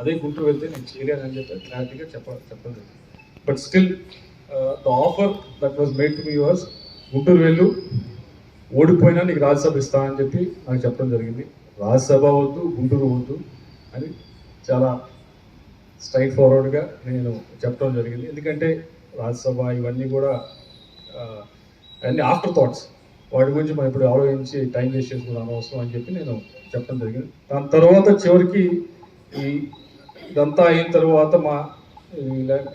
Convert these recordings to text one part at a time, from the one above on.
అదే గుంటూరు వెళ్తే నేను చేయలేను అని చెప్పి క్లారిటీగా చెప్ప చెప్పడం జరిగింది. But still the offer that was made to me was Guntur వెళ్ళు ఓడిపోయినా నీకు రాజ్యసభ ఇస్తా అని చెప్పి నాకు చెప్పడం జరిగింది. రాజ్యసభ వద్దు గుంటూరు వద్దు అని చాలా స్ట్రైట్ ఫార్వర్డ్గా నేను చెప్పడం జరిగింది. ఎందుకంటే రాజ్యసభ ఇవన్నీ కూడా అన్ని ఆఫ్టర్ థాట్స్ వాటి గురించి మనం ఇప్పుడు ఆలోచించి టైం వేస్ట్ చేసుకుని అనవసరం అని చెప్పి నేను చెప్పడం జరిగింది. దాని తర్వాత చివరికి ఈ ఇదంతా అయిన తర్వాత మా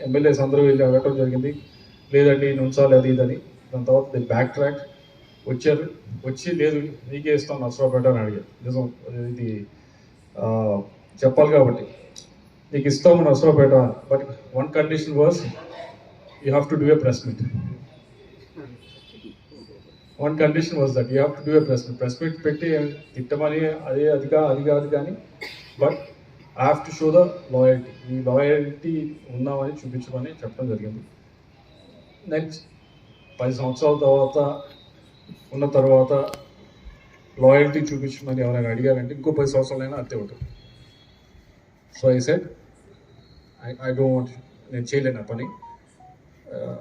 ఎమ్మెల్యేస్ అందరూ వెళ్ళి అడగటం జరిగింది. లేదండి నుంచాలి అది ఇదని దాని తర్వాత ది బ్యాక్ ట్రాక్ వచ్చారు. వచ్చి లేదు నీకే ఇస్తాం నర్సరావుపేట అని అడిగారు. నిజం ఇది చెప్పాలి కాబట్టి. నీకు ఇస్తాము Narasaraopet but one condition was you have to do a press meet one condition was that you have to do a press meet press meet పెట్టి తిట్టమని అదే అది కా అది కాదు కానీ but I have to show the loyalty ఈ loyalty ఉన్నామని చూపించమని చెప్పడం జరిగింది. నెక్స్ట్ పది సంవత్సరాల తర్వాత ఉన్న తర్వాత లాయల్టీ చూపించమని ఎవరైనా అడిగారంటే ఇంకో పది సంవత్సరాలైనా అంతే ఉంటుంది. So I said I I don't want నేను చేయలేను ఆ పని. Uh,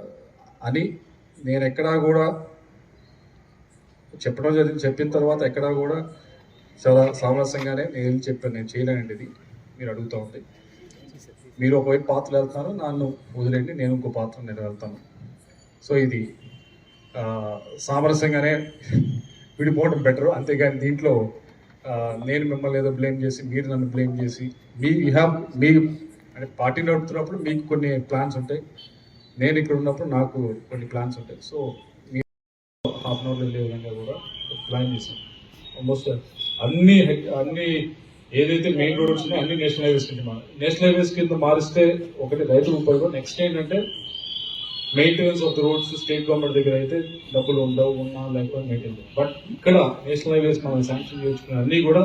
అని నేను ఎక్కడా కూడా చెప్పడం జరిగింది. చెప్పిన తర్వాత ఎక్కడా కూడా చాలా సామరస్యంగానే నేను చెప్పాను నేను చేయలేనండి ఇది. మీరు అడుగుతూ ఉంటే. మీరు ఒకవైపు పాత్రలు వెళ్తారు నన్ను వదిలేండి నేను ఇంకో పాత్ర నేను వెళ్తాను. సో ఇది సామరస్యంగానే విడిపోవడం బెటర్ అంతేగాని దీంట్లో నేను మిమ్మల్ని ఏదో బ్లేమ్ చేసి మీరు నన్ను బ్లేమ్ చేసి మీ యూ హ్యావ్ మీ అంటే పార్టీ నడుపుతున్నప్పుడు మీకు కొన్ని ప్లాన్స్ ఉంటాయి. నేను ఇక్కడ ఉన్నప్పుడు నాకు కొన్ని ప్లాన్స్ ఉంటాయి. సో మీరు హాఫ్ అన్ అవర్లో వెళ్ళే విధంగా కూడా ప్లాన్ చేశాను. ఆల్మోస్ట్ అన్ని అన్ని ఏదైతే మెయిన్ రోడ్స్ ఉన్నాయో అన్ని నేషనల్ హైవేస్ కింద మా- నేషనల్ హైవేస్ కింద మారిస్తే ఒకటి రైతు ఉపయోగం నెక్స్ట్ ఏంటంటే maintenance of the roads state government దగ్గర అయితే డబ్బులు ఉండవు ఉన్నా లేకపోతే మెయింటైన్ బట్ ఇక్కడ నేషనల్ హైవేస్ మనం శాంక్షన్ చేయించుకున్న అన్నీ కూడా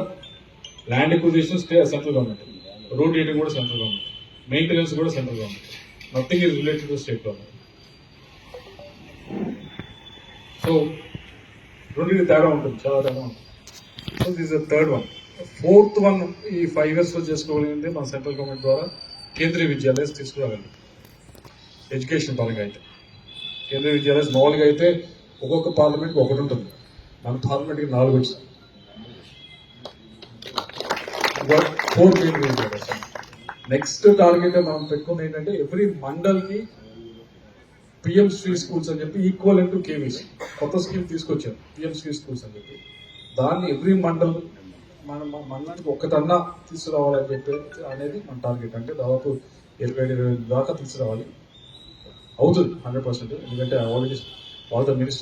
land acquisition stay central government road rating కూడా సెంట్రల్ గవర్నమెంట్ మెయింటెనెన్స్ కూడా central government nothing is related to state government so రెండింటి తేడా ఉంటుంది చాలా తేడా ఉంటుంది. So this third one fourth one ఈ ఫైవ్ ఇయర్స్లో చేసుకోగలిగింది మన సెంట్రల్ గవర్నమెంట్ ద్వారా కేంద్రీయ విద్యాలయస్ తీసుకురాగలిగింది ఎడ్యుకేషన్ పరంగా అయితే. కేంద్రీయ విద్యాలయస్ మామూలుగా అయితే ఒక్కొక్క పార్లమెంట్ ఒకటి ఉంటుంది. మన పార్లమెంట్కి నాలుగు వచ్చింది ఫోర్ కేంద్రీయ విద్యాలయాలు నెక్స్ట్ టార్గెట్ మనం పెట్టుకుంది ఏంటంటే ఎవ్రీ మండల్కి పిఎం శ్రీ స్కూల్స్ అని చెప్పి ఈక్వల్ టు కేవీసీ. కొత్త స్కీమ్ తీసుకొచ్చారు. పిఎం శ్రీ స్కూల్స్ అని చెప్పి. దాన్ని ఎవ్రీ మండల్ మనం మన మండలానికి ఒక్కటన్నా తీసుకురావాలని చెప్పి అనేది మన టార్గెట్. అంటే దాదాపు ఇరవై ఏడు ఇరవై దాకా తీసుకురావాలి. అవుతుంది హండ్రెడ్ పర్సెంట్. ఎందుకంటే ఆల్రెడీ వాళ్ళతో మినిస్టర్